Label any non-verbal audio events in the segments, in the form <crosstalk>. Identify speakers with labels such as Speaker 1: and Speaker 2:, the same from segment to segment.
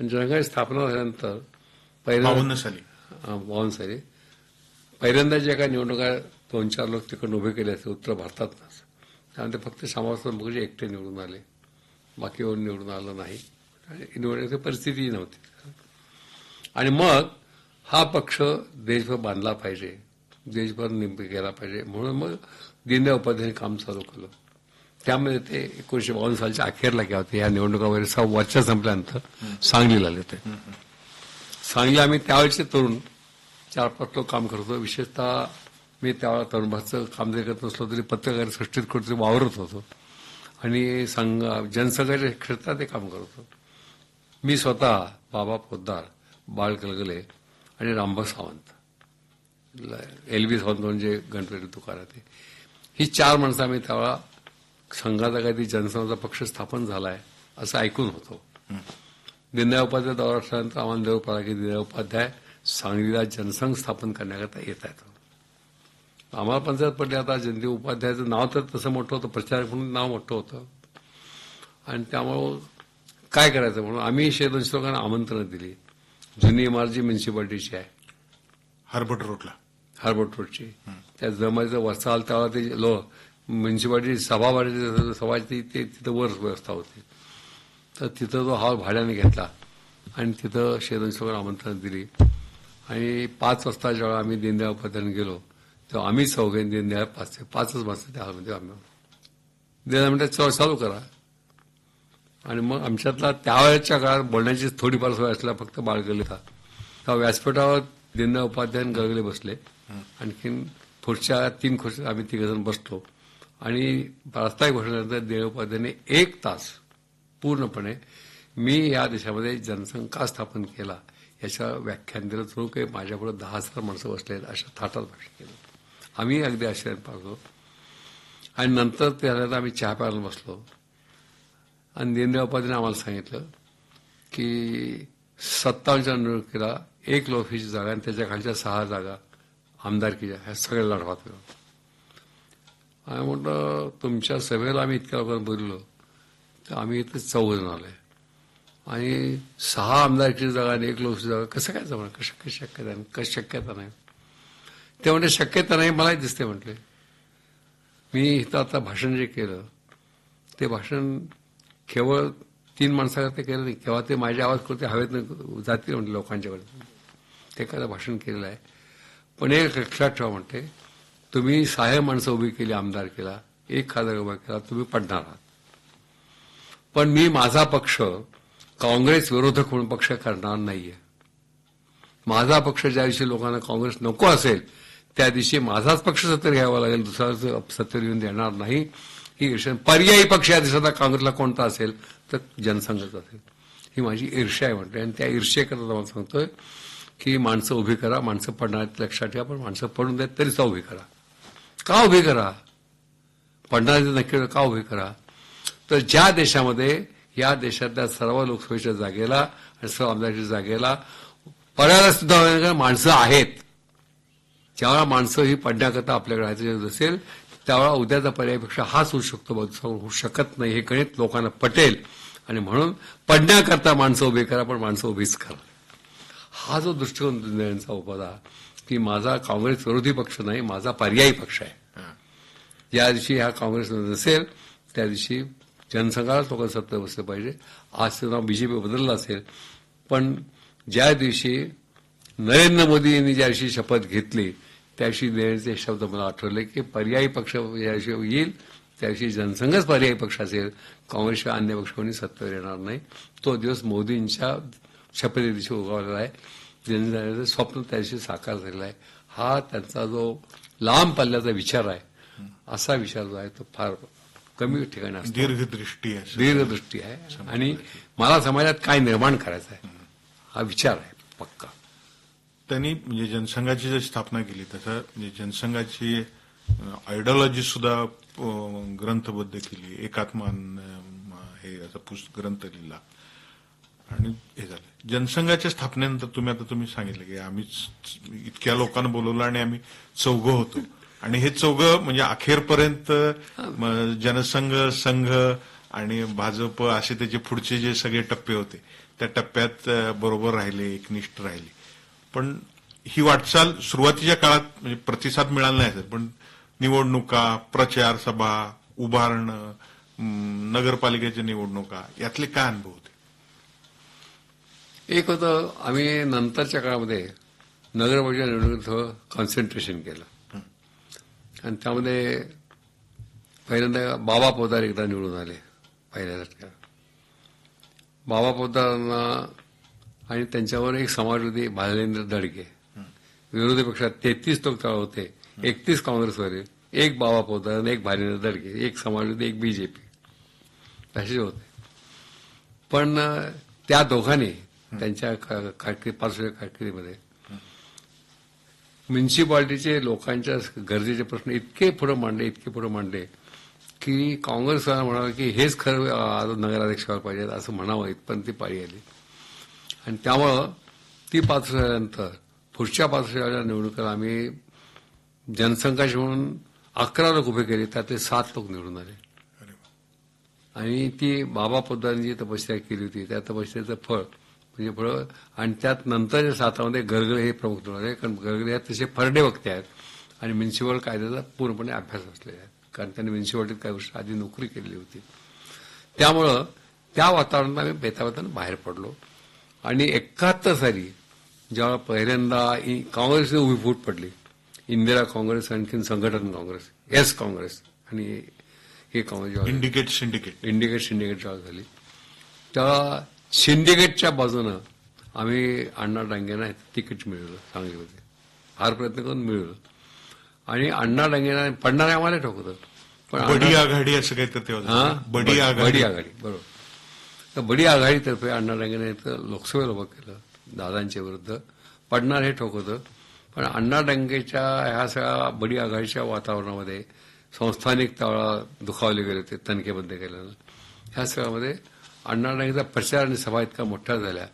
Speaker 1: आणि जनसंघाची स्थापना झाल्यानंतर पहिल्यांदा
Speaker 2: साली.
Speaker 1: बावन्न साली. पहिल्यांदा ज्या काही निवडणुका दोन चार लोक तिकडून उभे केले असते उत्तर भारतातच त्यामध्ये फक्त श्यामास्त्र मुखर्जी एकटे निवडून आले. बाकी निवडून आलं नाही. निवडण्याची परिस्थितीही नव्हती. आणि मग हा पक्ष देशभर बांधला पाहिजे. देशभर निंप केला पाहिजे. म्हणून मग दीनदयाळ उपाध्यायांनी काम चालू केलं. त्यामध्ये ते एकोणीशे बावन्न सालच्या अखेरला किंवा होते. या निवडणुका वगैरे सहा वर्ष संपल्यानंतर सांगलीला आले होते सांगली आम्ही त्यावेळेचे तरुण चार पाच लोक काम करत होतो. विशेषतः मी त्यावेळेला तरुण काम जरी करत नसलो तरी पत्रकार सृष्टीत कुठेतरी वावरत होतो. आणि संघ जनसंघाच्या क्षेत्रात ते काम करत होतो. मी स्वतः बाबा पोद्दार बाळ कलगले आणि रामभाऊ सावंत. एल बी सावंत म्हणजे गणपती तुकाराते ही चार माणसं आम्ही त्यावेळा संघाचा काहीतरी जनसंघाचा पक्ष स्थापन झालाय असं ऐकून होतो. दीनदयाळ उपाध्याय दौरा असल्यानंतर आम्हाला देव दीनदयाळ उपाध्याय सांगलीला जनसंघ स्थापन करण्याकरता येत आहेत. आम्हाला पंचायत पडली आता जयंती उपाध्यायाचं नाव तर तसं मोठं होतं प्रचारक म्हणून नाव मोठं होतं. आणि त्यामुळं काय करायचं म्हणून आम्ही शे दोनशे लोकांना आमंत्रण दिली. जुनी इमारत जी म्युन्सिपाल्टीची आहे.
Speaker 2: हार्बर्ट रोडला.
Speaker 1: हार्बर्ट रोडची. त्या जमायचं वरचा आलं त्यावेळेला ते लो म्युन्सिपाल्टी सभा भरायची सभाची ते तिथं वर व्यवस्था होती. तर तिथं तो हॉल भाड्याने घेतला आणि तिथं शे दोनशे लोकांना आमंत्रण दिली. आणि पाच वाजता जेव्हा आम्ही दीनदयाळ उपाध्यायाने गेलो तेव्हा आम्ही चौघे दीनदयाळ पाच पाचच माणसं त्या हॉलमध्ये आम्ही दीनदयाळ म्हणतात चल चालू करा. आणि मग आमच्यातला त्यावेळेच्या काळात बोलण्याची थोडीफार सोय असल्या फक्त बाळगले होता तेव्हा व्यासपीठावर दीनदयाळ उपाध्याय गळगले बसले. आणखीन पुढच्या तीन खुर्च्या आम्ही तिघजण बसलो. आणि प्रास्ताविक घोषणेनंतर दीनदयाळ एक तास पूर्णपणे मी या देशामध्ये जनसंघ का स्थापन केला. याच्या व्याख्यान दिलं. थोडं काही माझ्यापुढे दहा हजार माणसं बसले आहेत अशा थाटात भाषण केलं. आम्ही अगदी आश्चर्य पाहतो. आणि नंतर त्यानंतर आम्ही चहा प्यायला बसलो. आणि दीनदयाळ आम्हाला सांगितलं की सत्तावन्नच्या निवडणुकीला एक लोकसभेची जागा आणि त्याच्या खालच्या सहा जागा आमदारकीच्या ह्या सगळ्या लढवात आणि म्हटलं तुमच्या सभेला आम्ही इतक्या लोकांना बोललो तर आम्ही इथे चौघ जण आलोय. आणि सहा आमदारकीची जागा आणि एक लोकसभा जागा. कसं काय जमणार? कसं काय शक्यता नाही कसं शक्यता नाही? ते म्हणजे शक्यता नाही मलाही दिसते म्हटले. मी इथं आता भाषण जे केलं ते भाषण केवळ तीन माणसाकरता केलं नाही. केव्हा ते माझे आवाज करते हवेत जातील म्हणजे लोकांच्याकडे. ते काय भाषण केलेलं आहे. पण एक लक्षात ठेवा म्हणते तुम्ही सहाय्य माणसं उभी केली आमदार केला एक खासदार उभा केला तुम्ही पडणार आहात. पण मी माझा पक्ष काँग्रेस विरोधक म्हणून पक्ष करणार नाहीये. माझा पक्ष ज्या दिवशी लोकांना काँग्रेस नको असेल त्या दिवशी माझाच पक्ष सत्तर घ्यावा लागेल दुसरा सत्तर येऊन देणार नाही. ही ईर्ष्या पर्यायी पक्ष या दिवसात काँग्रेसला कोणता असेल तर जनसंघच असेल. ही माझी ईर्ष्या आहे म्हणते आणि त्या ईर्ष्येकरता मला सांगतोय की माणसं उभी करा माणसं पडणार लक्षात ठेवा पण माणसं पडून देत तरी उभी करा. का उभे करा? पडणार नक्की का उभे करा? तर ज्या देशामध्ये या देशातल्या सर्व लोकसभेच्या जागेला आणि सर्व आमदारच्या जागेला पडायला सुद्धा माणसं आहेत. ज्यावेळा माणसं ही पडण्याकरता आपल्याकडे राहायचं असेल त्यावेळा उद्याचा पर्यायपेक्षा हाच होऊ शकतो होऊ शकत नाही हे गणित लोकांना पटेल. आणि म्हणून पडण्याकरता माणसं उभी करा पण माणसं उभीच करा. हा जो दृष्टिकोन दिनदयांचा होता की माझा काँग्रेस विरोधी पक्ष नाही माझा पर्यायी पक्ष आहे. ज्या दिवशी हा काँग्रेस नसेल त्या दिवशी जनसंघालाच लोकांना सत्ता बसलं पाहिजे. आज ते नाव बीजेपी बदललं असेल. पण ज्या दिवशी नरेंद्र मोदी यांनी ज्या दिवशी शपथ घेतली त्या दिवशी देण्याचे शब्द मला आठवले की पर्यायी पक्ष ज्या दिवशी येईल त्या दिवशी जनसंघच पर्यायी पक्ष असेल काँग्रेसशिवाय अन्य पक्ष कोणी सत्तेवर येणार नाही. तो दिवस मोदींच्या शपथी दिवशी उगवलेला आहे. जनतेचं स्वप्न त्या दिवशी साकार झालेला आहे. हा त्यांचा जो लांब पल्ल्याचा विचार आहे असा विचार जो आहे तो फार कमी ठिकाणी असतो.
Speaker 2: दीर्घदृष्टी आहे.
Speaker 1: दीर्घदृष्टी आहे. आणि मला समाजात काय निर्माण करायचं आहे हा विचार आहे पक्का.
Speaker 2: त्यांनी म्हणजे जनसंघाची जर स्थापना केली तसं म्हणजे जनसंघाची आयडिओलॉजी सुद्धा ग्रंथबद्ध केली. एकात्मान हे याचा पुस्तक ग्रंथ लिहिला. आणि हे झालं. जनसंघाच्या स्थापनेनंतर तुम्ही आता तुम्ही सांगितलं की आम्ही इतक्या लोकांना बोलवलं आणि आम्ही चौघ होतो. आणि हे चौघ म्हणजे अखेरपर्यंत जनसंघ संघ आणि भाजप असे त्याचे पुढचे जे सगळे टप्पे होते त्या टप्प्यात बरोबर राहिले एकनिष्ठ राहिले. पण ही वाटचाल सुरुवातीच्या काळात म्हणजे प्रतिसाद मिळाला नाही सर पण निवडणुका प्रचार सभा उभारणं नगरपालिकेच्या निवडणुका यातले काय अनुभव होते?
Speaker 1: एक होतं आम्ही नंतरच्या काळामध्ये नगरपालिका निवडणुकीत हो कॉन्सन्ट्रेशन केलं. आणि त्यामध्ये पहिल्यांदा बाबा पोदार एकदा निवडून आले पहिल्या झटक्यात बाबा पोदारांना आणि त्यांच्यावर एक समाजवादी भालेंद्र दडके विरोधी पक्षात तेहतीस लोक चाळ होते एकतीस काँग्रेसवाले एक बाबा पोदार आणि एक भालेंद्र दडके एक समाजवादी एक बीजेपी. असे होते. पण त्या दोघांनी त्यांच्या कारकीर्द वर्षाच्या कारकिर्दीमध्ये म्युन्सिपाल्टीचे लोकांच्या गरजेचे प्रश्न इतके पुढे मांडले इतके पुढे मांडले की काँग्रेसवाला म्हणावं की हेच खरं अ, आज नगराध्यक्षावर पाहिजे असं म्हणावं इथपर्यंत ती पाळी आली. आणि त्यामुळं ती पाच वर्षानंतर पुढच्या पाच निवडणुकीला आम्ही जनसंघाचे म्हणून अकरा लोक उभे केले त्यातले सात लोक निवडून आले. आणि ती बाबा पोद्दारांनी जी तपस्या केली होती त्या तपस्याचं फळ म्हणजे फळ आणि त्यात नंतरच्या सातामध्ये गरगरे हे प्रमुख निवडून आले कारण गरगरे हे तसे फरडे वक्ते आहेत आणि म्युन्सिपल कायद्याचा पूर्णपणे अभ्यास असलेले आहेत. कारण त्यांनी म्युन्सिपालिटीत काही वर्ष आधी नोकरी केलेली होती. त्यामुळं त्या वातावरणात आम्ही बेताबेतानं बाहेर पडलो. आणि एकाहत्तर साली जेव्हा पहिल्यांदा काँग्रेसने उभी फूट पडली इंदिरा काँग्रेस आणखीन संघटन काँग्रेस एस काँग्रेस आणि हे Congress
Speaker 2: indicate syndicate
Speaker 1: indicate syndicate जेव्हा झाली. तेव्हा सिंडिकेटच्या बाजूनं आम्ही अण्णा डांगेंना तिकीट मिळवलं सांगलीमध्ये फार प्रयत्न करून मिळवलं. आणि अण्णा डांगेंना पडणारे आम्हाला ठाऊक होतं पण
Speaker 2: बडी आघाडी असं काहीतरी तेव्हा
Speaker 1: हा?
Speaker 2: झालं. बडी आघाडी.
Speaker 1: आघाडी बरोबर. तर बडी आघाडीतर्फे अण्णा डांगेने इथं लोकसभेला उभं केलं दादांच्या विरुद्ध. पडणार हे ठोक होतं पण अण्णा डांगेच्या ह्या सगळ्या बडी आघाडीच्या वातावरणामध्ये संस्थानिक तळा दुखावले गेले होते तणकेबद्ध केल्यानं ह्या सगळ्यामध्ये अण्णाटांगेचा प्रचार आणि सभा इतका मोठ्या झाल्या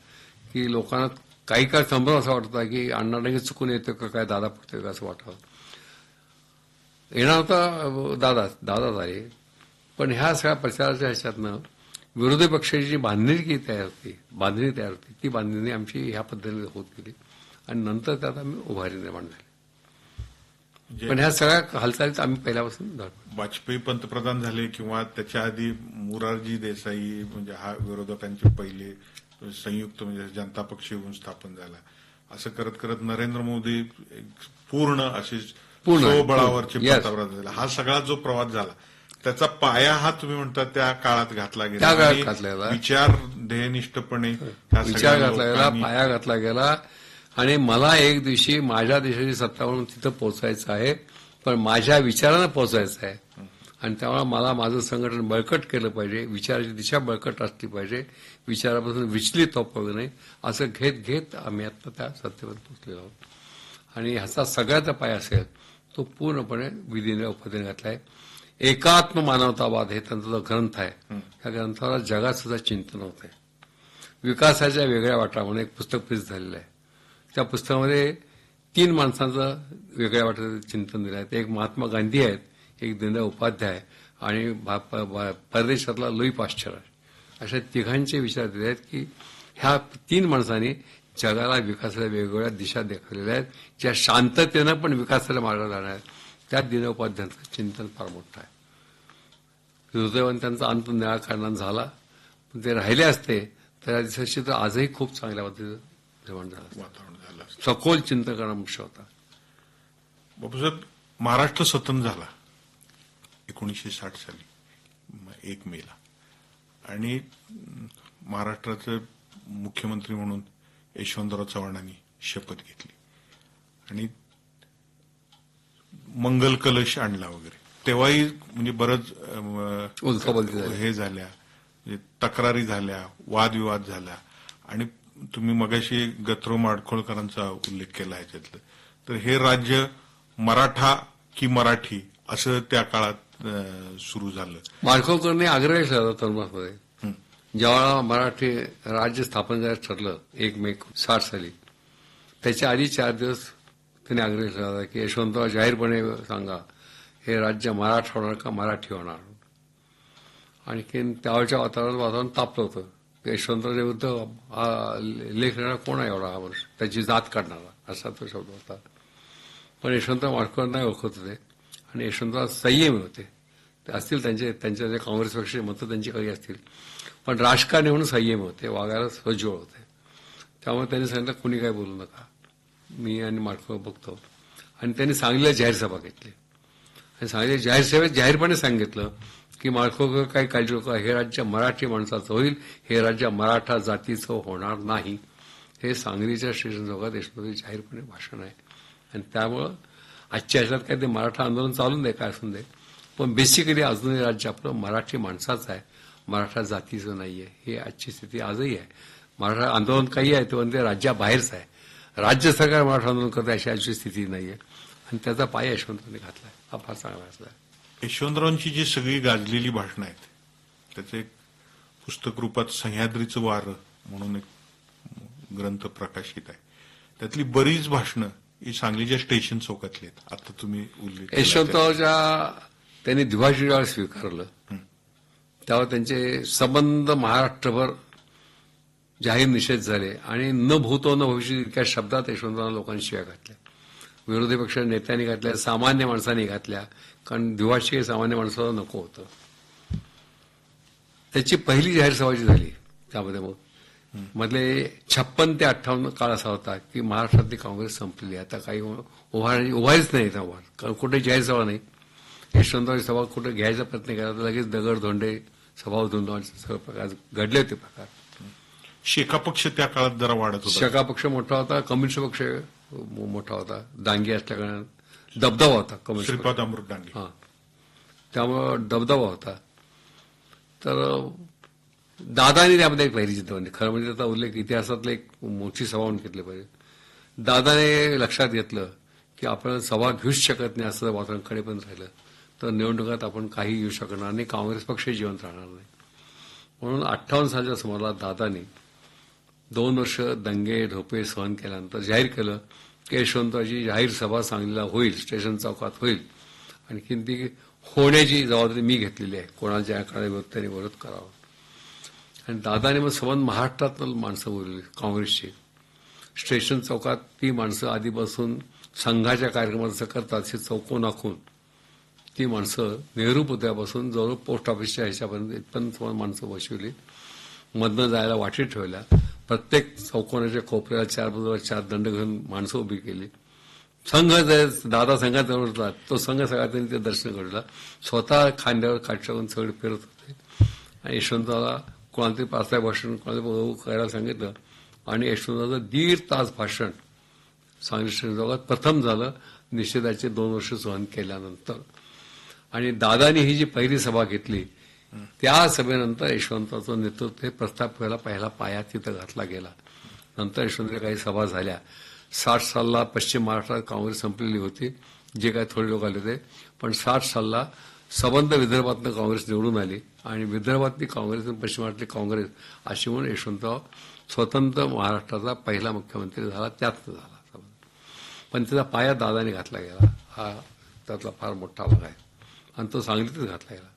Speaker 1: की लोकांना काही काळ संभ्रम असा वाटता की अण्णाटांगे चुकून येतो का काय दादा फुटतोय का असं वाटावं येणार होता दादा दादा झाले. पण ह्या सगळ्या प्रचाराच्या ह्याच्यातनं विरोधी पक्षाची जी बांधणी तयार होती बांधणी तयार होती ती बांधणी आमची ह्या पद्धतीने होत गेली. आणि नंतर त्यात आम्ही उभारी निर्माण झाली. पण ह्या सगळ्या हालचालीत आम्ही पहिल्यापासून
Speaker 2: वाजपेयी पंतप्रधान झाले किंवा त्याच्या आधी मुरारजी देसाई म्हणजे हा विरोधकांचे पहिले संयुक्त म्हणजे जनता पक्ष येऊन स्थापन झाला. असं करत करत नरेंद्र मोदी पूर्ण असे
Speaker 1: Yes.
Speaker 2: पंतप्रधान झाले. हा सगळा जो प्रवास झाला त्याचा पाया हा तुम्ही म्हणता त्या काळात घातला गेला. विचार ध्येयनिष्ठपणे
Speaker 1: विचार घातला गेला पाया घातला गेला. आणि मला एक दिवशी माझ्या देशाची सत्ता म्हणून तिथं पोहोचायचं आहे पण माझ्या विचारानं पोहोचायचं आहे. आणि त्यामुळे मला माझं संघटन बळकट केलं पाहिजे विचाराची दिशा बळकट असली पाहिजे विचारापासून विचलित होऊ नये असं घेत घेत आम्ही आता त्या सत्तेवर पोहोचलेलो आहोत. आणि ह्याचा सगळ्याचा पाय असेल तो पूर्णपणे विधीने घातला घातलाय. एकात्म मानवतावाद हे त्यांचा जो ग्रंथ आहे. त्या ग्रंथाला जगात सुद्धा चिंतन होत आहे विकासाच्या वेगळ्या वाटा म्हणून एक पुस्तक प्रसिद्ध झालेलं आहे. त्या पुस्तकामध्ये तीन माणसांचं वेगळ्या वाटेचं चिंतन दिलं आहे. एक महात्मा गांधी आहेत एक दीनदयाळ उपाध्याय आणि परदेशातला लुई पाश्चर आहे अशा तिघांचे विचार दिले आहेत की ह्या तीन माणसांनी जगाला विकासाला वेगवेगळ्या दिशा दाखवलेल्या आहेत ज्या शांततेनं पण विकासाला मार्ग जाणार आहेत. त्या दिनोपाध्यांचं चिंतन फार मोठं आहे. दुर्दैवान त्यांचा अंत निराकरणात झाला. पण ते राहिले असते तर या तर आजही खूप चांगल्या पद्धतीचं जेवण झालं
Speaker 2: वातावरण
Speaker 1: सखोल चिंतन करणं मुख्य होता.
Speaker 2: बापूसाहेब महाराष्ट्र स्वतंत्र झाला. एकोणीसशे साठ साली म- एक मेला. आणि महाराष्ट्राचे मुख्यमंत्री म्हणून यशवंतराव चव्हाणांनी शपथ घेतली. आणि मंगल कलश आणला वगैरे. तेव्हाही म्हणजे बरंच. हे झाल्या. म्हणजे तक्रारी झाल्या वादविवाद झाला. आणि तुम्ही मगाशी गत्रो माडखोळकरांचा उल्लेख केला ह्याच्यातलं. तर हे राज्य मराठा की मराठी असं त्या काळात सुरू झालं.
Speaker 1: मार्कोकरने आग्रह होता तरुणामध्ये जेव्हा मराठी राज्य स्थापन करायचं ठरलं एक मे साठ साली. त्याच्या आधी चार दिवस त्यांनी आग्रह केला होता की यशवंतराव जाहीरपणे सांगा हे राज्य मराठा होणार का मराठी होणार? आणखीन त्यावेळच्या वातावरणात वातावरण तापलं होतं. यशवंतराव विरुद्ध हा लेख लिहिणारा कोण आहे एवढा हा वर्ष त्याची जात काढणारा असा तो शब्द होता. पण यशवंतराव माडकरांना ओळखत होते. आणि यशवंतराव संयमी होते. ते असतील त्यांचे त्यांच्या जे काँग्रेस पक्षाचे मतं त्यांची काही असतील. पण राजकारणी म्हणून संयमी होते वागायला सज्जोळ होते. त्यामुळे त्यांनी सांगितलं कुणी काय बोलू नका. मी आणि माडकर बघतो. आणि त्यांनी सांगलीला जाहीर सभा घेतली. आणि सांगली जाहीर सभेत जाहीरपणे सांगितलं की माळखोकर काही काळजी नका हे राज्य मराठी माणसाचं होईल. हे राज्य मराठा जातीचं होणार नाही. हे सांगलीच्या स्टेशन चौकात जाहीरपणे भाषण आहे. आणि त्यामुळं आजच्या ह्याच्यात काय ते मराठा आंदोलन चालून दे काय असून दे. पण बेसिकली अजूनही राज्य आपलं मराठी माणसाचं आहे. मराठा जातीचं नाही आहे ही आजची स्थिती आजही आहे. मराठा आंदोलन काही आहे ते म्हणजे पण ते राज्याबाहेरच आहे. राज्य सरकार मराठा आंदोलन करत अशी आजची स्थिती नाही आहे आणि त्याचा पाय अश्वंतने घातला आहे हा फार चांगला असला
Speaker 2: यशवंतरावांची जी सगळी गाजलेली भाषणं आहेत त्याचं एक पुस्तक रूपात सह्याद्रीचं वारं म्हणून एक ग्रंथ प्रकाशित आहे. त्यातली बरीच भाषणं ही सांगलीच्या स्टेशन चौकातली आहेत. आता तुम्ही उल्लेख
Speaker 1: यशवंतरावच्या त्यांनी जेव्हा स्वीकारलं. तेव्हा त्यांचे संबंध महाराष्ट्रभर जाहीर निषेध झाले आणि न भूतो न भविष्य इतक्या शब्दात यशवंतराव लोकांनी शिव्या घातल्या. विरोधी पक्ष नेत्यांनी घातल्या सामान्य माणसांनी घातल्या. कारण हे सामान्य माणसाला नको होतं. त्याची पहिली जाहीर सभा जी झाली त्यामध्ये मग. मधले छप्पन ते अठ्ठावन्न काळ असा होता की महाराष्ट्रातली काँग्रेस संपलेली. आता काही उभारणी उभारीच नाही तेव्हा कारण कुठे जाहीर सभा नाही. यशवंतरावची सभा कुठे घ्यायचा प्रयत्न केला तर लगेच दगड धोंडे सभा धुंदवांचे सगळे प्रकार घडले होते प्रकार.
Speaker 2: शेका पक्ष त्या काळात जरा वाढत होता.
Speaker 1: शका पक्ष मोठा होता कम्युनिस्ट पक्ष मोठा होता. दांगी असल्याकारणाने दबदबा होता कम्युनिस्ट
Speaker 2: श्रीपाद अमृत डांगे.
Speaker 1: हा. त्यामुळं दबदबा होता. तर दादानी त्यामध्ये एक पहिली चिंतावणी खरं म्हणजे त्याचा उल्लेख इतिहासातला एक मोठी सभा म्हणून घेतली पाहिजे. दादाने लक्षात घेतलं की आपण सभा घेऊच शकत नाही असं वातावरणकडे पण राहिलं. तर निवडणुकात आपण काही येऊ शकणार नाही काँग्रेस पक्ष जिवंत राहणार नाही. म्हणून अठ्ठावन्न सालच्या सुमाराला दादानी दोन वर्ष दंगे ढोपे सहन केल्यानंतर जाहीर केलं केशवंताची जाहीर सभा सांगलीला होईल स्टेशन चौकात होईल. आणखीन ती होण्याची जबाबदारी मी घेतलेली आहे. कोणाच्या एखाद्या व्यक्तीने विरोध करावा. आणि दादाने मग संबंध महाराष्ट्रात माणसं बोलली काँग्रेसची. स्टेशन चौकात ती माणसं आधीपासून संघाच्या कार्यक्रमात करतात असे चौकोन आखून ती माणसं नेहरू पुतळ्यापासून जवळ पोस्ट ऑफिसच्या ह्याच्यापर्यंत इथपर्यंत माणसं बसवली. मधनं जायला वाटी ठेवल्या. प्रत्येक चौकोनाच्या कोपऱ्याला चार बाजूला चार दंड घेऊन माणसं उभी केली. संघ दादा संघात होता तो संघ सगळा त्यांनी ते दर्शन घडला. स्वतः खांद्यावर काटच्यावरून सगळे फिरत होते. आणि यशवंतरावला कोणाला पाच भाषण कोणाला करायला सांगितलं. आणि यशवंतरावचं दीड तास भाषण सांगली प्रथम झालं निषेधाचे दोन वर्ष सहन केल्यानंतर. आणि दादानी ही जी पहिली सभा घेतली त्या सभेनंतर यशवंताचं नेतृत्व हे प्रस्थापित पहिला पाया तिथं घातला गेला. नंतर यशवंतच्या काही सभा झाल्या. साठ सालला पश्चिम महाराष्ट्रात काँग्रेस संपलेली होती. जे काही थोडे लोक आले होते. पण साठ सालला सबंध विदर्भातनं काँग्रेस निवडून आली. आणि विदर्भातली काँग्रेस आणि पश्चिम महाराष्ट्रातली काँग्रेस अशी म्हणून यशवंतराव स्वतंत्र महाराष्ट्राचा पहिला मुख्यमंत्री झाला. त्यात झाला पण त्याचा पाया दादाने घातला गेला. हा त्यातला फार मोठा भाग आहे. आणि तो सांगलीतच घातला गेला.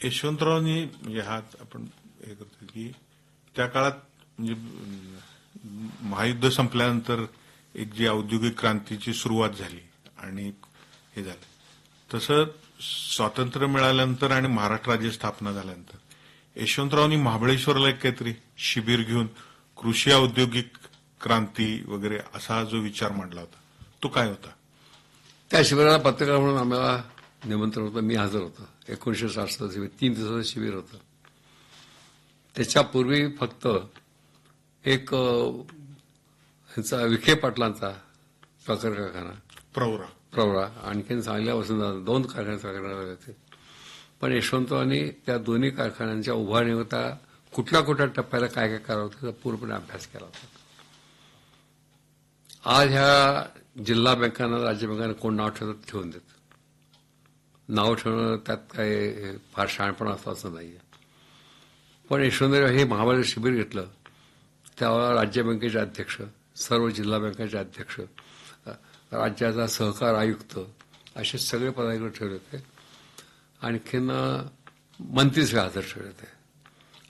Speaker 2: यशवंतरावांनी म्हणजे हा आपण हे करतो की त्या काळात म्हणजे महायुद्ध संपल्यानंतर एक जी औद्योगिक क्रांतीची सुरुवात झाली आणि हे झालं. तसं स्वातंत्र्य मिळाल्यानंतर आणि महाराष्ट्र राज्य स्थापना झाल्यानंतर यशवंतरावांनी महाबळेश्वरला एक काहीतरी शिबिर घेऊन कृषी औद्योगिक क्रांती वगैरे असा जो विचार मांडला होता तो काय होता?
Speaker 1: त्या शिबिराला पत्रकार म्हणून आम्हाला निमंत्रण होतं मी हजर होतो. एकोणीशे साठचं शिबिर तीन दिवसाचं शिबिर होतं. त्याच्यापूर्वी फक्त एक ह्यांचा विखे पाटलांचा साखर कारखाना
Speaker 2: प्रवरा.
Speaker 1: प्रवरा. आणखीन चांगल्या वसुंधरा दोन कारखाने कारखाने होते. पण यशवंतरावांनी त्या दोन्ही कारखान्यांच्या उभारणीकरता कुठल्या कुठल्या टप्प्याला काय काय करावं त्याचा पूर्णपणे अभ्यास केला होता. आज ह्या जिल्हा बँकांना राज्य बँकांना कोण नाव ठेवतात ठेवून देत. नाव ठेवणं त्यात काय फार शहाणपण असतं असं आहे पण यशवंतराव हे महाबळ शिबिर घेतलं. त्यावेळेला राज्य बँकेचे अध्यक्ष सर्व जिल्हा बँकेचे अध्यक्ष राज्याचा सहकार आयुक्त असे सगळे पदाधिकारी ठेवले होते. आणखीन अ, हजर ठेवले होते.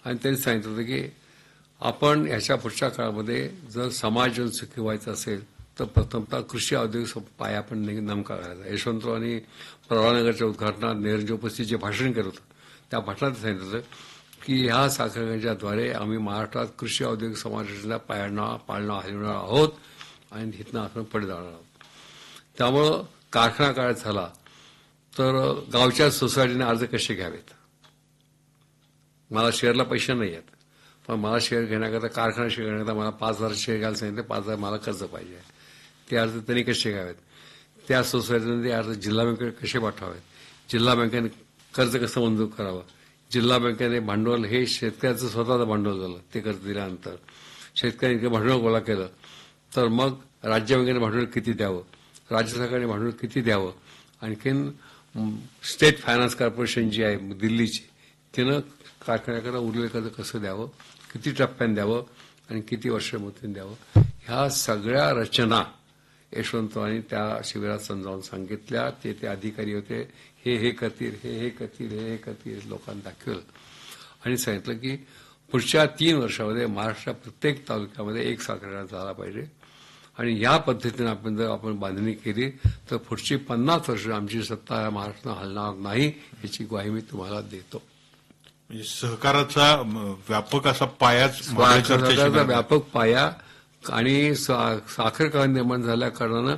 Speaker 1: आणि त्यांनी सांगितलं होतं की आपण ह्याच्या पुढच्या काळामध्ये जर समाज सुखी व्हायचं असेल तर प्रथमतः कृषी औद्योगिक पाया आपण ने- नेमका करायचा. यशवंतरावांनी प्रवानगरच्या उद्घाटनात नेहरूंच्या उपस्थित जे भाषण केलं होतं त्या भाषणात सांगितलं की ह्या साखरकारच्याद्वारे आम्ही महाराष्ट्रात कृषी औद्योगिक समाजाला पाळणं पाळणं हलवणार आहोत आणि हिथनं आपण पडे जाणार आहोत. त्यामुळं कारखाना काळ झाला तर गावच्या सोसायटीने अर्ज कसे घ्यावेत? मला शेअरला पैसे नाही आहेत पण मला शेअर घेण्याकरता कारखाना शेअर घेण्याकरता मला पाच हजार शेअर घ्यायला सांगितले पाच हजार मला कर्ज पाहिजे. ते अर्ज त्यांनी कसे घ्यावेत? त्या सोसायटीने अर्ज जिल्हा बँकेकडे कसे पाठवावेत? जिल्हा बँकेने कर्ज कसं मंजूर करावं? जिल्हा बँकेने भांडवल हे शेतकऱ्याचं स्वतःचं भांडवल झालं ते कर्ज दिल्यानंतर. शेतकऱ्यांनी भांडवल गोळा केलं तर मग राज्य बँकेने भांडवल किती द्यावं? राज्य सरकारने भांडवल किती द्यावं? आणखीन स्टेट फायनान्स कॉर्पोरेशन जी आहे दिल्लीची तिनं कारखान्याकडे उरलेलं कर्ज कसं द्यावं? किती टप्प्यानं द्यावं? आणि किती वर्षामधून द्यावं? ह्या सगळ्या रचना यशवंतरावांनी त्या शिबिरात समजावून सांगितल्या. ते ते अधिकारी होते. हे हे करतील हे हे करतील हे हे करतील लोकांना दाखवलं. आणि सांगितलं की पुढच्या तीन वर्षामध्ये महाराष्ट्रात प्रत्येक तालुक्यामध्ये एक साखर कारखाना झाला पाहिजे. आणि या पद्धतीने आपण जर आपण बांधणी केली तर पुढची पन्नास वर्ष आमची सत्ता या महाराष्ट्रात हलणार नाही याची ग्वाही मी तुम्हाला देतो.
Speaker 2: म्हणजे सहकाराचा व्यापक असा पायाच शिबिरात
Speaker 1: व्यापक पाया आणि सा- साखर कारखाना निर्माण झाल्या कारणानं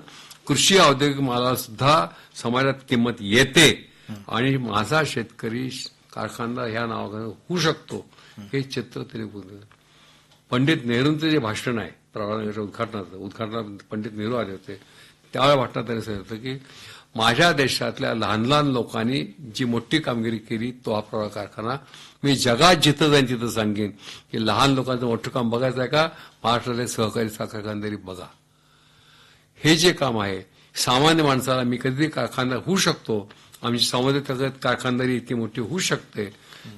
Speaker 1: कृषी औद्योगिक माला सुद्धा समाजात किंमत येते. आणि माझा शेतकरी कारखानदार ह्या नावाखाना होऊ शकतो. हे चित्र त्यांनी पंडित नेहरूंचं जे भाषण आहे प्रवानाच्या उद्घाटनाचं उद्घाटनात पंडित नेहरू आले होते त्यावेळेला भाषणात त्यांनी सांगितलं की माझ्या देशातल्या लहान लहान लोकांनी जी मोठी कामगिरी केली तो हा प्रवाह कारखाना. मी जगात जिथं जाईन तिथं सांगेन की लहान लोकांचं मोठं काम बघायचं आहे का? महाराष्ट्रातले सहकारी साखर कारखानदारी बघा. हे जे काम आहे सामान्य माणसाला मी कधी कारखानदार होऊ शकतो. आमची सामान्य तगत कारखानदारी इतकी मोठी होऊ शकते.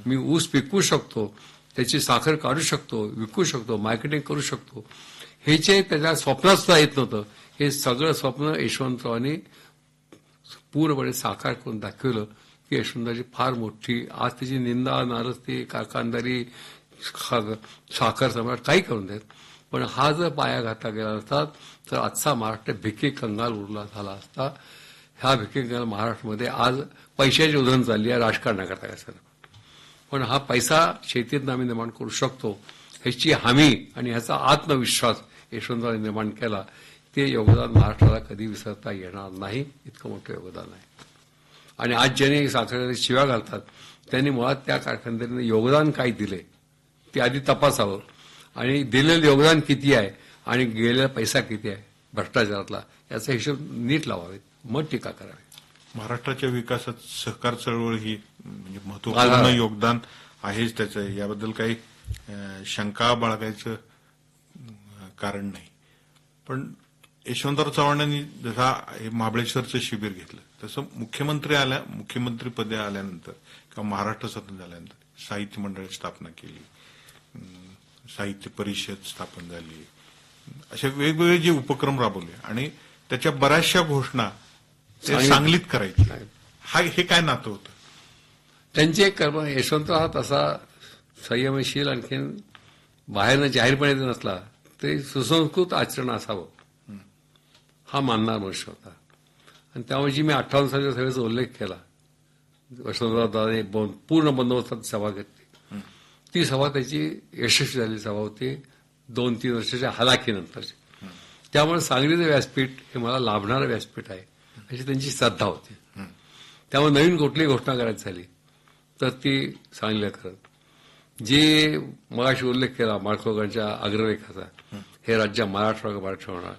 Speaker 1: मी ऊस पिकवू शकतो त्याची साखर काढू शकतो विकू शकतो मार्केटिंग करू शकतो. हे जे त्याच्या स्वप्नात सुद्धा येत नव्हतं हे सगळं स्वप्न यशवंतरावांनी पूर्णपणे साकार करून दाखवलं की यशवंताची फार मोठी. आज त्याची निंदा नारस्ती कारखानदारी साखर सम्राट काही करून देत. पण हा जर पाया घातला गेला असता तर आजचा महाराष्ट्र भिके कंगाल उरला झाला असता. ह्या भिके कंगाल महाराष्ट्रामध्ये आज पैशाची उधळण चालली आहे राजकारणाकरता कसं पण हा पैसा शेतीतनं आम्ही निर्माण करू शकतो ह्याची हमी आणि ह्याचा आत्मविश्वास यशवंतराव निर्माण केला. ते योगदान महाराष्ट्राला कधी विसरता येणार नाही इतकं मोठं योगदान आहे. आणि आज ज्यांनी साखर शिव्या घालतात त्यांनी मुळात त्या कारखानदारीने योगदान काय दिले ते आधी तपासावं. आणि दिलेलं योगदान किती आहे आणि गेलेला पैसा किती आहे भ्रष्टाचारातला याचा हिशोब नीट लावावेत मग टीका करावी.
Speaker 2: महाराष्ट्राच्या विकासात सहकार चळवळ ही म्हणजे
Speaker 1: महत्त्वपूर्ण.
Speaker 2: योगदान आहेच त्याचं. याबद्दल काही शंका बाळगायचं कारण नाही. पण यशवंतराव चव्हाणांनी जसा हे महाबळेश्वरचं शिबिर घेतलं तसं मुख्यमंत्री आल्या मुख्यमंत्रीपदे आल्यानंतर किंवा महाराष्ट्र स्वतंत्र झाल्यानंतर साहित्य मंडळाची स्थापना केली साहित्य परिषद स्थापन झाली. असे वेगवेगळे जे उपक्रम राबवले आणि त्याच्या बऱ्याचशा घोषणा ते. सांगलीत करायची. हा हे काय नातं होतं?
Speaker 1: त्यांची एक कर्म यशवंतराव हा तसा संयमशील आणखीन बाहेरनं जाहीरपणे नसला तरी सुसंस्कृत आचरण असावं. हा मानणारा मनुष्य होता. आणि त्यामुळे जी मी अठ्ठावन्न सालच्या सभेचा उल्लेख केला. बं- पूर्ण बंदोबस्तात सभा घेतली. ती सभा त्याची यशस्वी झाली सभा होती. दोन तीन वर्षाच्या हलाखीनंतरची. त्यामुळे सांगलीचं व्यासपीठ हे मला लाभणारं व्यासपीठ आहे. अशी त्यांची श्रद्धा होती. त्यामुळे नवीन कुठलीही घोषणा करायची झाली तर ती सांगलीला करत. जे मगाशी उल्लेख केला माळखोगांच्या अग्रलेखाचा हे राज्य महाराष्ट्र मराठी होणार.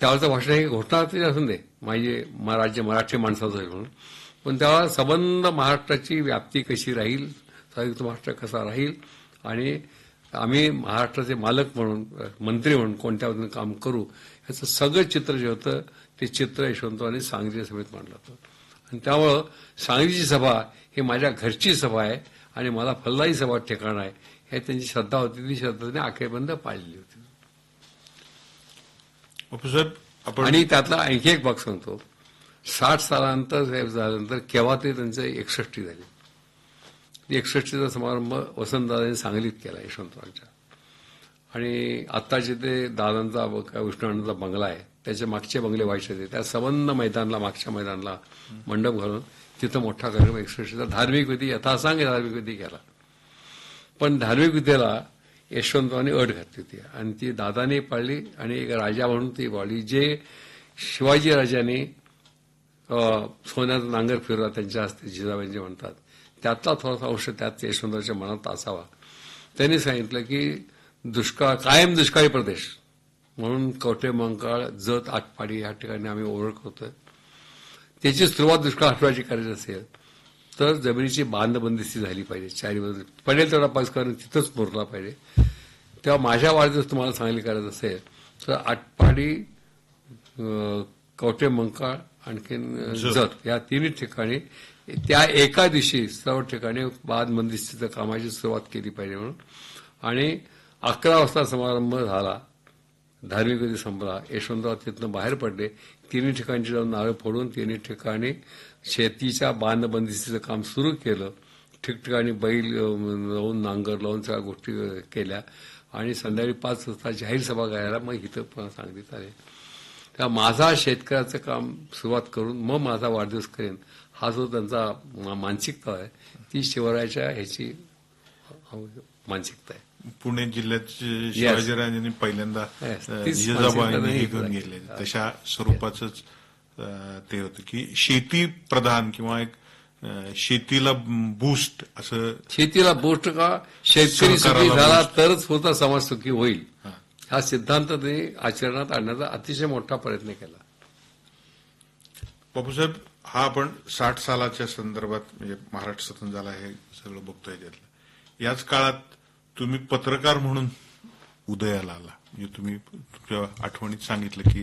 Speaker 1: त्यावेळेचं भाषण हे घोषणा तरी असून दे. माझे राज्य मराठी माणसाचं आहे म्हणून. पण तेव्हा संबंध महाराष्ट्राची व्याप्ती कशी राहील संयुक्त महाराष्ट्र कसा राहील आणि आम्ही महाराष्ट्राचे मालक म्हणून मंत्री म्हणून कोणत्या काम करू याचं सगळं चित्र जे होतं ते चित्र यशवंतरावांनी सांगलीच्या सभेत मांडलं होतं. आणि त्यामुळं सांगलीची सभा ही माझ्या घरची सभा आहे आणि मला फल्लाही सभा ठिकाण आहे हे त्यांची श्रद्धा होती ती श्रद्धा त्यांनी अखेरबंद पाळली होती. आणि त्यातला आणखी एक भाग सांगतो. साठ सालानंतर साहेब झाल्यानंतर केव्हा ते त्यांचं एकसष्टी झाली. एकसष्टीचा समारंभ वसंतदादांनी सांगलीत केला यशवंतरावांच्या. आणि आत्ताचे ते दादांचा व काय बंगला आहे त्याचे मागचे बंगले व्हायचे ते त्या सबंध मैदानला मागच्या मैदानला मंडप घालून तिथं मोठा कार्यक्रम एकसष्टीचा धार्मिक विधी यथासांग धार्मिक विधी केला. पण धार्मिक विधीला यशवंतरावांनी अट घातली होती आणि ती दादाने पाळली आणि एक राजा म्हणून ती पाळली जे शिवाजी राजाने सोन्याचा नांगर फिरवा त्यांच्या हस्ते जिजाबाईंचे म्हणतात. त्यातला थोडासा अंश त्यात यशवंतरावच्या मनात असावा. त्यांनी सांगितलं की दुष्काळ कायम दुष्काळी प्रदेश. म्हणून कवठे मंकाळ जत आटपाडी या ठिकाणी आम्ही ओळख होतोय त्याची सुरुवात दुष्काळ हटवायची करायची असेल. तर जमिनीची बांधबंदिस्ती झाली पाहिजे. चारी बाजू पडेल तेवढा पाऊस करून तिथंच मुरला पाहिजे. तेव्हा माझ्या वाढदिवस तुम्हाला चांगली करायचं असेल तर आटपाडी अं, कवठे मंकाळ आणखीन
Speaker 2: जत.
Speaker 1: या तिन्ही ठिकाणी त्या एका दिवशी सर्व ठिकाणी बांधबंदिस्तीच्या कामाची सुरुवात केली पाहिजे म्हणून. आणि अकरा वाजता समारंभ झाला. धार्मिक विधी संपला. यशवंतराव तिथनं बाहेर पडले. तिन्ही ठिकाणची जाऊन नारळ फोडून तिन्ही ठिकाणी शेतीच्या बांधबंदिस्तीचं काम सुरू केलं. ठिकठिकाणी बैल लावून नांगर लावून सगळ्या गोष्टी केल्या. आणि संध्याकाळी पाच वाजता जाहीर सभा घ्यायला मग इथं पण सांगलीत आले. तेव्हा माझा शेतकऱ्याचं काम सुरुवात करून मग माझा वाढदिवस करेन हा जो त्यांचा मानसिकता आहे ती शिवरायाच्या ह्याची मानसिकता आहे.
Speaker 2: पुणे जिल्ह्यात शिवाजीराजांनी पहिल्यांदा जिजाबाईंनी हे घेऊन. गेले तशा स्वरूपाच ते होतं की शेती प्रधान किंवा एक शेतीला बूस्ट असं
Speaker 1: शेतीला बोस्ट का? शेतकरी सुखी झाला. तरच होता समाज सुखी होईल.
Speaker 2: हा.
Speaker 1: सिद्धांत त्यांनी आचरणात आणण्याचा अतिशय मोठा प्रयत्न केला.
Speaker 2: बापूसाहेब हा आपण साठ सालाच्या संदर्भात म्हणजे महाराष्ट्र स्वतंत्र झाला हे सगळं बघतोय त्यातलं. याच काळात तुम्ही पत्रकार म्हणून उदयाला आला. म्हणजे तुम्ही तुमच्या आठवणीत सांगितलं की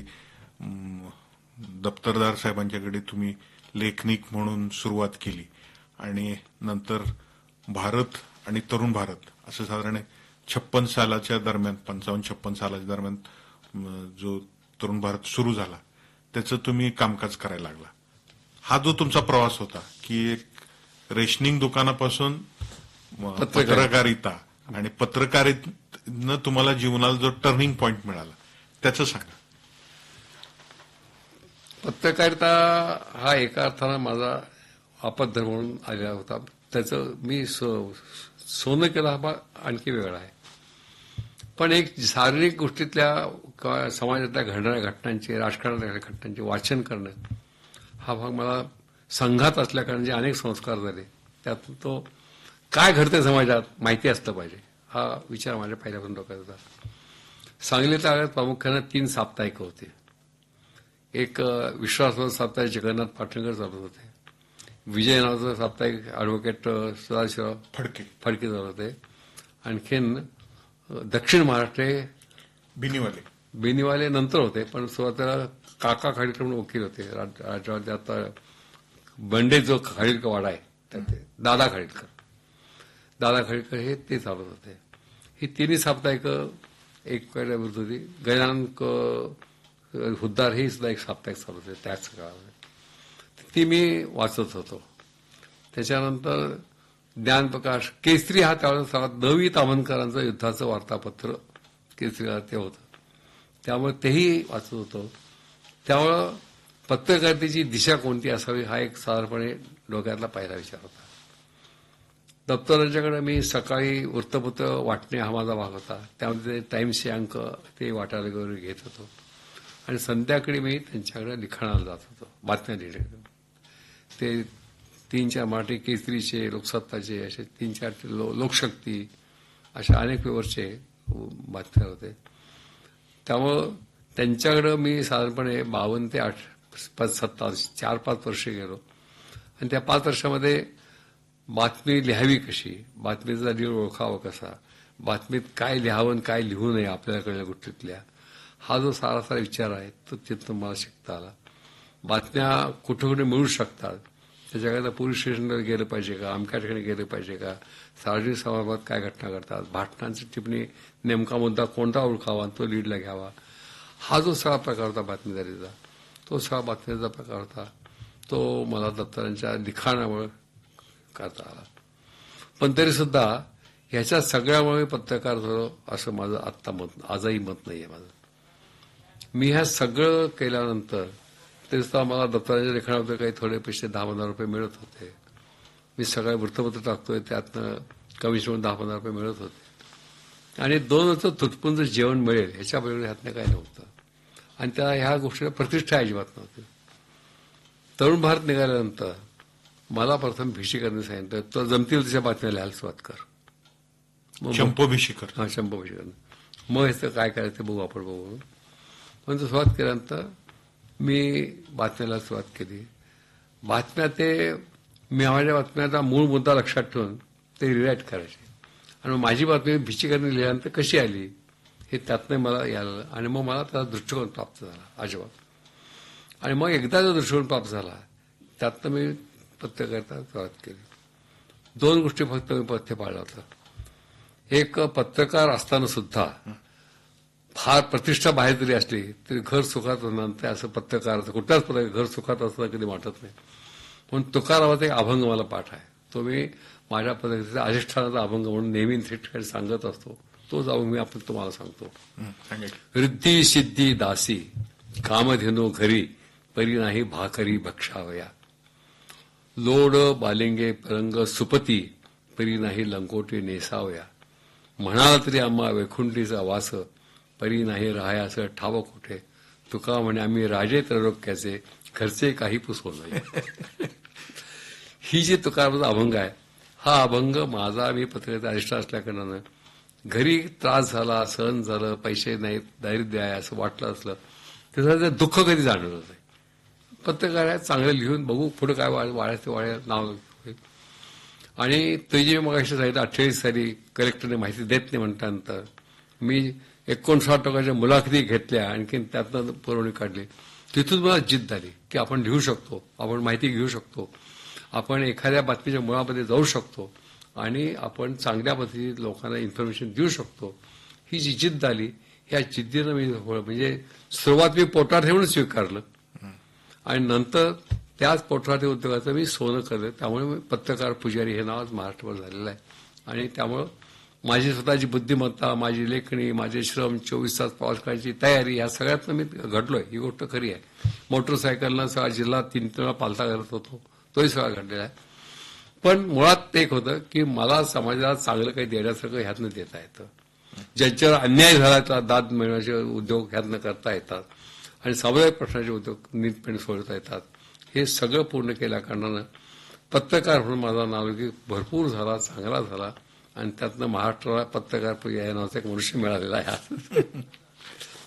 Speaker 2: दप्तरदार साहेबांच्याकडे तुम्ही लेखनिक म्हणून सुरुवात केली. आणि नंतर भारत आणि तरुण भारत असं साधारण छप्पन सालाच्या दरम्यान पंचावन्न छप्पन सालाच्या दरम्यान जो तरुण भारत सुरू झाला त्याचं तुम्ही कामकाज करायला लागला. हा जो तुमचा प्रवास होता की एक रेशनिंग दुकानापासून. पत्रकारिता. आणि पत्रकारितनं तुम्हाला जीवनाला जो टर्निंग पॉइंट मिळाला त्याचं सांगा.
Speaker 1: पत्रकारिता हा एका अर्थानं माझा अपद्ध म्हणून आलेला होता. त्याचं मी सोनं केलं हा आणखी वेगळा आहे. पण एक शारीरिक गोष्टीतल्या समाजातल्या घडणाऱ्या घटनांची राजकारणातल्या घटनांचे वाचन करणं हा भाग मला संघात असल्याकारणाने अनेक संस्कार झाले त्यातून तो काय घडते समाजात माहिती असलं पाहिजे हा विचार माझ्या पहिल्यापासून डोक्यात होता. सांगलीत आल्यात प्रामुख्यानं तीन साप्ताहिक होते. एक अ, विश्वासवाद साप्ताहिक जगन्नाथ पाटणकर चालत होते विजय नावाचं साप्ताहिक ॲडव्होकेट सदाशिवराव
Speaker 2: फडके.
Speaker 1: फडके चालत होते आणखीन दक्षिण महाराष्ट्र
Speaker 2: बिनीवाले.
Speaker 1: बेनीवाले नंतर होते पण सुरुवातीला काका खाडीलकर म्हणून वकील होते. राज- राज्यावरती आता बंडे जो खाडीलकर वाडा आहे त्यात दादा खाडीलकर दादा खाडीलकर हे ते चालत होते ही तिन्ही साप्ताहिक एक होती गजानन हुद्दार ही सुद्धा एक साप्ताहिक चालू होते त्याच काळामध्ये. ती मी वाचत होतो. त्याच्यानंतर ज्ञानप्रकाश केसरी हा त्यावेळेस सर्वात दवी तामणकरांचं युद्धाचं वार्तापत्र केसरी ते होतं. त्यामुळे तेही वाचत होतो. त्यामुळं पत्रकारितेची दिशा कोणती असावी हा एक साधारणपणे डोक्यातला पहिला विचार होता. दप्तरांच्याकडे मी सकाळी वृत्तपत्र वाटणे हा माझा भाग होता. त्यामध्ये टाईम्सचे अंक ते वाटायला वगैरे घेत होतो. आणि संध्याकाळी मी त्यांच्याकडे लिखाणाला जात होतो बातम्या लिहिण्याकडे ते तीन चार मराठी केसरीचे लोकसत्ताचे असे तीन चार लो- लोकशक्ती अशा अनेक पेपरचे बातम्या होते. त्यामुळं त्यांच्याकडं मी साधारणपणे बावन्न ते आठ पाच सत्ता चार पाच वर्षे गेलो. आणि त्या पाच वर्षामध्ये बातमी लिहावी कशी? बातमीचा लिहून ओळखावा कसा? बातमीत काय लिहावं आणि काय लिहू नये आपल्याकडल्या गोष्टीतल्या? हा जो सारा सारा विचार आहे तो तिथून मला शिकता आला. बातम्या कुठे कुठे मिळू शकतात. त्याच्याकरता पोलीस स्टेशनला गेलं पाहिजे का? अमक्या ठिकाणी गेलं पाहिजे का? सार्वजनिक समाजात काय घटना घडतात? भाटणांची टिप्पणी नेमका मुद्दा कोणता ओळखावा आणि तो लीडला घ्यावा? हा जो सगळा प्रकार होता बातमीदारीचा तो सगळा बातमीदारीचा प्रकार होता तो मला दप्तरांच्या लिखाणामुळे करता आला. पण तरीसुद्धा ह्याच्या सगळ्यामुळे पत्रकार झालो असं माझं आत्ता मत आजही मत नाही आहे माझं. मी ह्या सगळं केल्यानंतर ते सुद्धा मला दप्तराच्या लेखनाबद्दल काही थोडे पैसे दहा पंधरा रुपये मिळत होते. मी सगळे वृत्तपत्र टाकतोय त्यातनं कमिशन दहा पंधरा रुपये मिळत होते. आणि दोन होतं तुटपुंज जेवण मिळेल ह्याच्या पलीकडे ह्यातनं काही नव्हतं. आणि त्या ह्या गोष्टीला प्रतिष्ठा अजिबात नव्हती. तरुण भारत निघाल्यानंतर मला प्रथम भिशीकरने सांगितलं तर जमतील तशा बातम्या लिहायला सुरुवात कर. मग
Speaker 2: चंपोभिषेकर
Speaker 1: हा शंभर भिशीकरनं. मग ह्याचं काय करायचं बघू आपण बघू म्हणून. पण तो सुरुवात केल्यानंतर मी बातम्याला सुरुवात केली बातम्या ते मी माझ्या बातम्याचा मूळ मुद्दा लक्षात ठेवून ते रिराईट करायचे आणि माझी बातमी भिशीकरने लिहिल्यानंतर कशी आली हे त्यातनं मला यायला आणि मग मला त्याचा दृष्टिकोन प्राप्त झाला अजिबात आणि मग एकदा जो दृष्टिकोन प्राप्त झाला त्यातनं मी पत्रकारिता सुरुवात केली दोन गोष्टी फक्त मी पथ्य पाळलं होतं एक पत्रकार असताना सुद्धा फार प्रतिष्ठा बाहेर जरी असली तरी घर सुखात होणार ते असं पत्रकार कुठल्याच पत्रकार घर सुखात असताना कधी वाटत नाही. म्हणून तुकारामाचा एक अभंग मला पाठ आहे. तो मी माझ्या पद्धतीचा अधिष्ठानाचा अभंग म्हणून नेहमी ठिकाणी सांगत असतो. तोच अभंग मी आपण तुम्हाला सांगतो. रिद्धी सिद्धी दासी कामधेनो घरी परी नाही भाकरी भक्षावया. लोड बालिंगे परंग सुपती परी नाही लंकोटी नेसावया. म्हणाला तरी आम्हा वैकुंठीचा वास परी नाही राहायास ठाव कुठे? तुका म्हणे आम्ही राजे त्रैलोक्याचे घरचे काही पुसव नाही ही जी तुकारामाचा अभंग आहे हा अभंग माझा मी पत्रकारिता अधिष्ठान असल्याकारणानं घरी त्रास झाला सहन झालं पैसे नाहीत दारिद्र्य आहे असं वाटलं असलं त्याचं ते दुःख कधी जाणवलं नाही. पत्रकार आहे चांगलं लिहून बघू पुढे काय वाढ वाढायचं वाढायला नाव होईल. आणि ते जे मग अशी सांगितलं अठ्ठेचाळीस साली कलेक्टरने माहिती देत नाही म्हणतानंतर मी एकोणसाठ टक्क्याच्या मुलाखती घेतल्या आणखीन त्यातनं पुरवणी काढली. तिथून मला जिद्द आली की आपण लिहू शकतो आपण माहिती घेऊ शकतो आपण एखाद्या बातमीच्या मुळामध्ये जाऊ शकतो आणि आपण चांगल्या पद्धतीने लोकांना इन्फॉर्मेशन देऊ शकतो. ही जी जिद्द आली ह्या जिद्दीनं मी म्हणजे सुरुवात मी पोटात ठेवून स्वीकारलं. आणि नंतर त्याच पोटराटी उद्योगाचं मी सोनं करलं त्यामुळे मी पत्रकार पुजारी हे नाव आज महाराष्ट्रभर झालेलं आहे. आणि त्यामुळं माझी स्वतःची बुद्धिमत्ता माझी लेखणी माझे श्रम चोवीस तास प्रवास करायची तयारी या सगळ्यातनं मी घडलोय. ही गोष्ट खरी आहे. मोटरसायकलनं सगळा जिल्हा तीन तीन वेळा पालथा करत होतो. तोही सगळा घडलेला आहे. पण मुळात ते एक होतं की मला समाजाला चांगलं काही देण्यासारखं ह्यातनं देता येतं. ज्यांच्यावर अन्याय झाला त्याला दाद मिळण्याचे उद्योग ह्यातनं करता येतात. आणि सामुदायिक प्रश्नाचे उद्योग नीटपणे सोडता येतात. हे सगळं पूर्ण केल्या कारणानं पत्रकार म्हणून माझा नावलौकिक भरपूर झाला चांगला झाला. आणि त्यातनं महाराष्ट्राला पत्रकार या नावाचा एक मनुष्य मिळालेला आहे <laughs>